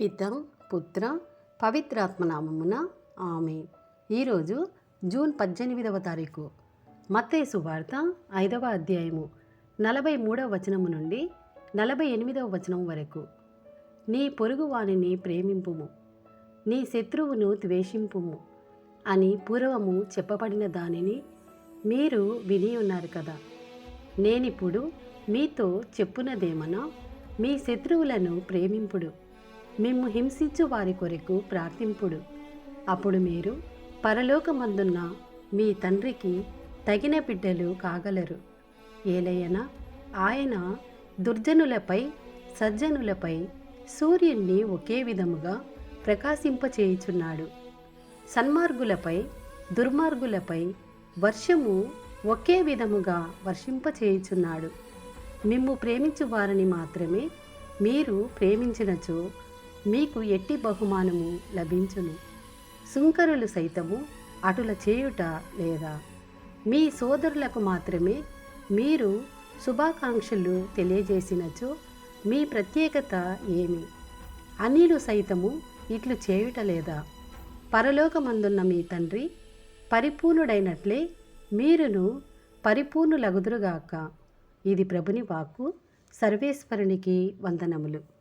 పిత పుత్ర పవిత్రాత్మనామమున ఆమె ఈరోజు జూన్ పద్దెనిమిదవ తారీఖు. మత్తేసు వార్త ఐదవ అధ్యాయము. నలభై మూడవ వచనము నుండి నలభై ఎనిమిదవ వచనం వరకు. నీ పొరుగువానిని ప్రేమింపుము. నీ శత్రువును ద్వేషింపుము అని పూర్వము చెప్పబడిన దానిని మీరు విని ఉన్నారు కదా. నేనిప్పుడు మీతో చెప్పునదేమనా? మీ శత్రువులను ప్రేమింపుడు. మేము హింసించు వారి కొరకు ప్రార్థింపుడు. అప్పుడు మీరు పరలోకమందున్న మీ తండ్రికి తగిన బిడ్డలు కాగలరు. ఏలయన ఆయన దుర్జనులపై సజ్జనులపై సూర్యుణ్ణి ఒకే విధముగా ప్రకాశింపచేయుచున్నాడు. సన్మార్గులపై దుర్మార్గులపై వర్షము ఒకే విధముగా వర్షింపచేయుచున్నాడు. మిమ్ము ప్రేమించు వారిని మాత్రమే మీరు ప్రేమించినచో మీకు ఎట్టి బహుమానము లభించును. సుంకరులు సైతము అటుల చేయుట లేదా? మీ సోదరులకు మాత్రమే మీరు శుభాకాంక్షలు తెలియజేసినచో మీ ప్రత్యేకత ఏమి? అనిలు సైతము ఇట్లు చేయుట లేదా? పరలోకమందున్న మీ తండ్రి పరిపూర్ణుడైనట్లే మీరును పరిపూర్ణులగుదురుగాక. ఇది ప్రభుని వాక్కు సర్వేశ్వరునికి వందనములు.